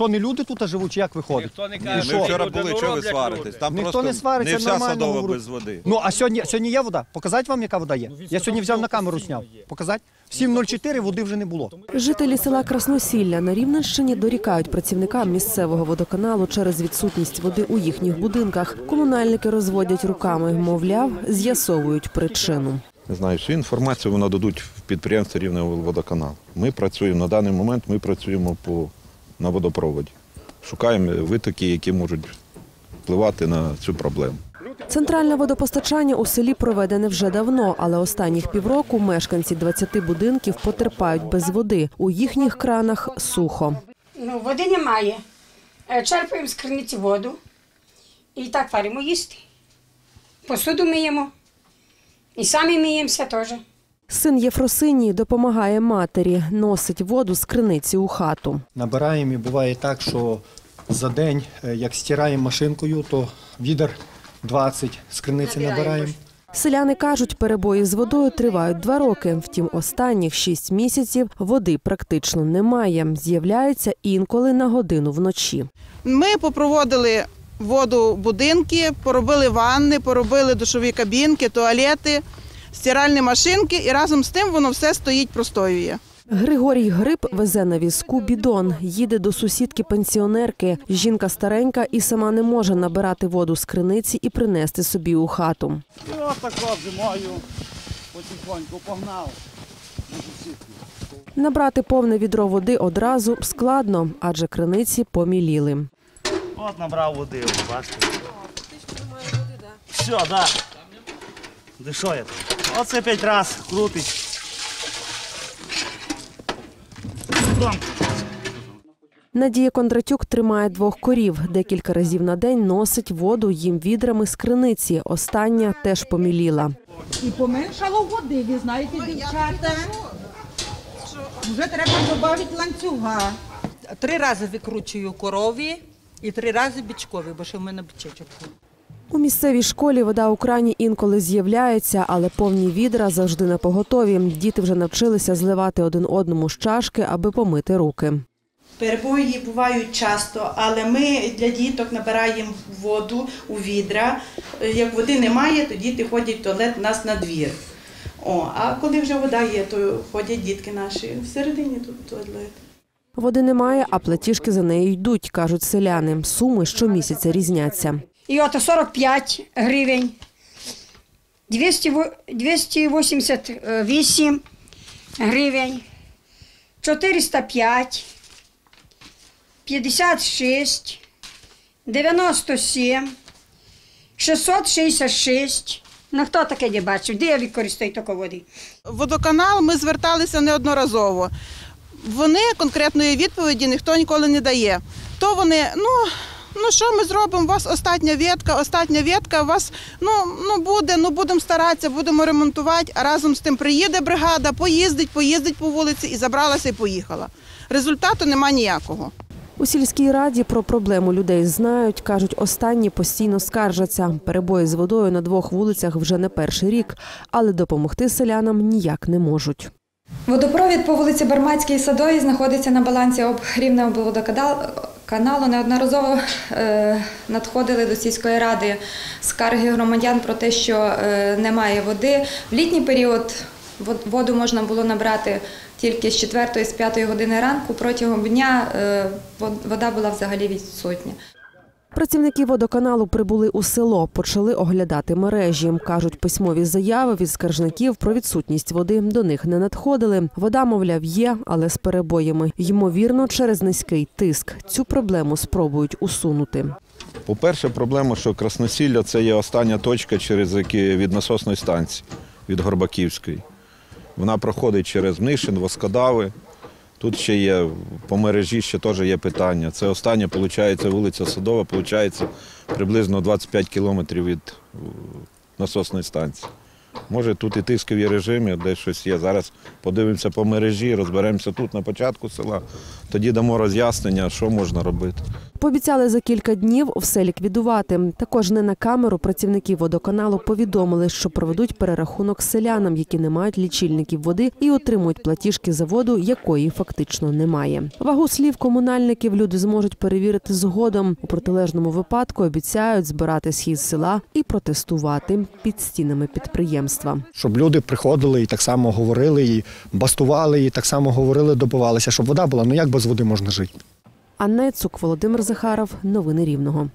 Що не люди тут живуть, чи як виходить? Ніхто не каже, що? Ми вчора люди, були, ну, чого ви роблять сваритесь? люди. Там Ніхто просто не свариться, не вся нормально садова говорю. без води. Ну а сьогодні, сьогодні є вода? Показати вам, яка вода є? Я сьогодні взяв на камеру, зняв. Показати? В 7.04 води вже не було. Жителі села Красносілля на Рівненщині дорікають працівникам місцевого водоканалу через відсутність води у їхніх будинках. Комунальники розводять руками, мовляв, з'ясовують причину. Не знаю, всю інформацію вони дадуть в підприємство Рівневого водоканал. Ми працюємо на даний момент, ми працюємо по, на водопроводі. Шукаємо витоки, які можуть впливати на цю проблему. Центральне водопостачання у селі проведене вже давно, але останніх півроку мешканці 20 будинків потерпають без води. У їхніх кранах сухо. Ну, води немає. Е, Черпаємо з криниці воду і так варимо їсти. Посуду миємо. І самі миємося теж. Син Єфросинії допомагає матері, носить воду з криниці у хату. Набираємо і буває так, що за день, е, як стираємо машинкою, то відер 20 з криниці набираємо. Селяни кажуть, перебої з водою тривають два роки. Втім, останніх шість місяців води практично немає. З'являється інколи на годину вночі. Ми попроводили воду в будинки, поробили ванни, поробили душові кабінки, туалети, стиральні машинки, і разом з тим воно все стоїть, простоює. Григорій Гриб везе на візку бідон, їде до сусідки пенсіонерки. Жінка старенька і сама не може набирати воду з криниці і принести собі у хату. Я так зимою потихоньку погнав. Набрати повне відро води одразу складно, адже криниці поміліли. От набрав води, бачите. Все, да. Де що я там? Оце п'ять раз крутить. Надія Кондратюк тримає двох корів. Декілька разів на день носить воду їм відрами з криниці. Остання теж поміліла. І поменшало води, ви знаєте, дівчата. Вже треба додати ланцюга. Три рази викручую корові і три рази бічкові, бо ще в мене бічечок. У місцевій школі вода у крані інколи з'являється, але повні відра завжди на поготові. Діти вже навчилися зливати один одному з чашки, аби помити руки. Перебої бувають часто, але ми для діток набираємо воду у відра. Як води немає, то діти ходять в туалет у нас на двір. О, а коли вже вода є, то ходять дітки наші всередині тут туалет. Води немає, а платіжки за нею йдуть, кажуть селяни. Суми щомісяця різняться. І от 45 гривень, 288 гривень, 405, 56, 97, 666. Ну хто таке не бачив? Де я використовую таку води? Водоканал ми зверталися неодноразово. Вони конкретної відповіді ніхто ніколи не дає. То вони, ну. Ну що ми зробимо? У вас остання ветка, остання ветка, у вас ну, ну буде, ну будемо старатися, будемо ремонтувати. А разом з тим приїде бригада, поїздить, поїздить по вулиці і забралася і поїхала. Результату нема ніякого. У сільській раді про проблему людей знають. кажуть, останні постійно скаржаться. Перебої з водою на двох вулицях вже не перший рік, але допомогти селянам ніяк не можуть. Водопровід по вулиці Бармацькій Садовій знаходиться на балансі об Водоканалу. Неодноразово е, надходили до сільської ради скарги громадян про те, що е, немає води. В літній період воду можна було набрати тільки з 4 з 5 години ранку. Протягом дня е, вода була взагалі відсутня. Працівники водоканалу прибули у село, почали оглядати мережі. кажуть, письмові заяви від скаржників про відсутність води до них не надходили. Вода, мовляв, є, але з перебоями. Ймовірно, через низький тиск. Цю проблему спробують усунути. По-перше, проблема, що Красносілля це є остання точка, через які від насосної станції, від Горбаківської. Вона проходить через Мнишин, Воскодави. Тут ще є по мережі ще теж є питання. Це остання, виходить, вулиця Садова, виходить приблизно 25 кілометрів від е, насосної станції. Може, тут і тискові режими, де щось є. Зараз подивимося по мережі, розберемося тут на початку села. Тоді дамо роз'яснення, що можна робити. Пообіцяли за кілька днів все ліквідувати. Також не на камеру працівники водоканалу повідомили, що проведуть перерахунок селянам, які не мають лічильників води і отримують платіжки за воду, якої фактично немає. Вагу слів комунальників люди зможуть перевірити згодом. У протилежному випадку обіцяють збирати схід села і протестувати під стінами підприємства. Щоб люди приходили і так само говорили, і бастували, і так само говорили, добивалися, щоб вода була. Ну як без води можна жити? Анна Цук, Володимир Захаров. Новини Рівного.